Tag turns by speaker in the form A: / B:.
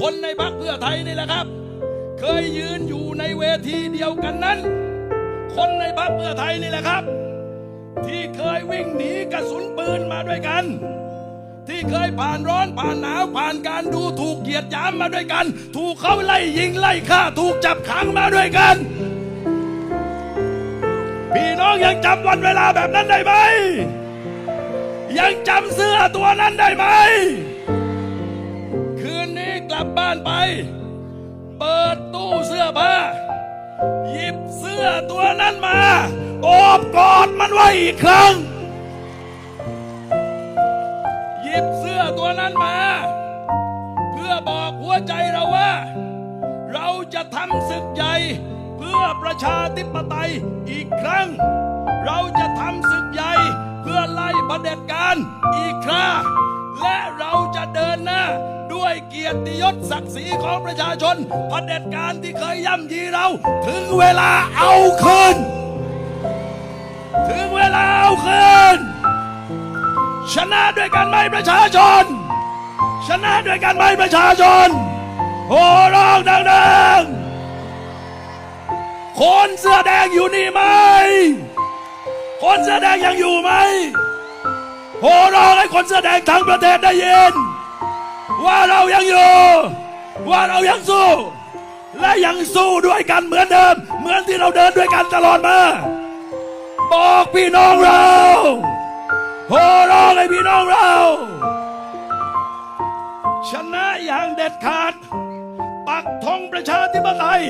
A: คนในพรรคเพื่อไทยนี่แหละครับ เคยยืนอยู่ในเวทีเดียวกันนั้น คนในพรรคเพื่อไทยนี่แหละครับ ที่เคยวิ่งหนีกระสุนปืนมาด้วยกัน ที่เคยผ่านร้อนผ่านหนาวผ่านการดูถูกเหยียดหยามมาด้วยกัน ถูกเขาไล่ยิงไล่ฆ่าถูกจับขังมาด้วยกัน พี่น้องยังจำวันเวลาแบบนั้นได้ไหมยังจำเสื้อตัวนั้นได้ไหม ตู้อผ้าหยิบเสื้อตัวนั้นมา โอบกอดมันไว้อีกครั้ง หยิบเสื้อตัวนั้นมา เพื่อบอกหัวใจเราว่า เราจะทำศึกใหญ่เพื่อประชาธิปไตยอีกครั้ง เราจะทำศึกใหญ่เพื่อไล่ประเด็จ เกียรติยศศักดิ์ศรีของประชาชนเผด็จการที่เคยย่ำยีเรา ถึงเวลาเอาคืน ถึงเวลาเอาคืน ชนะด้วยกันไหมประชาชน ชนะด้วยกันไหมประชาชนโหร้องดังๆคนเสื้อแดงอยู่นี่ไหม คนเสื้อแดงยังอยู่ไหมโหร้องให้คนเสื้อแดงทั้งประเทศได้ยิน ว่าเรายังอยู่ ว่าเรายังสู้ และยังสู้ด้วยกันเหมือนเดิม เหมือนที่เราเดินด้วยกันตลอดมา บอกพี่น้องเราโหร้องให้พี่น้องเรา ชนะอย่างเด็ดขาด ปักธงประชาธิปไตย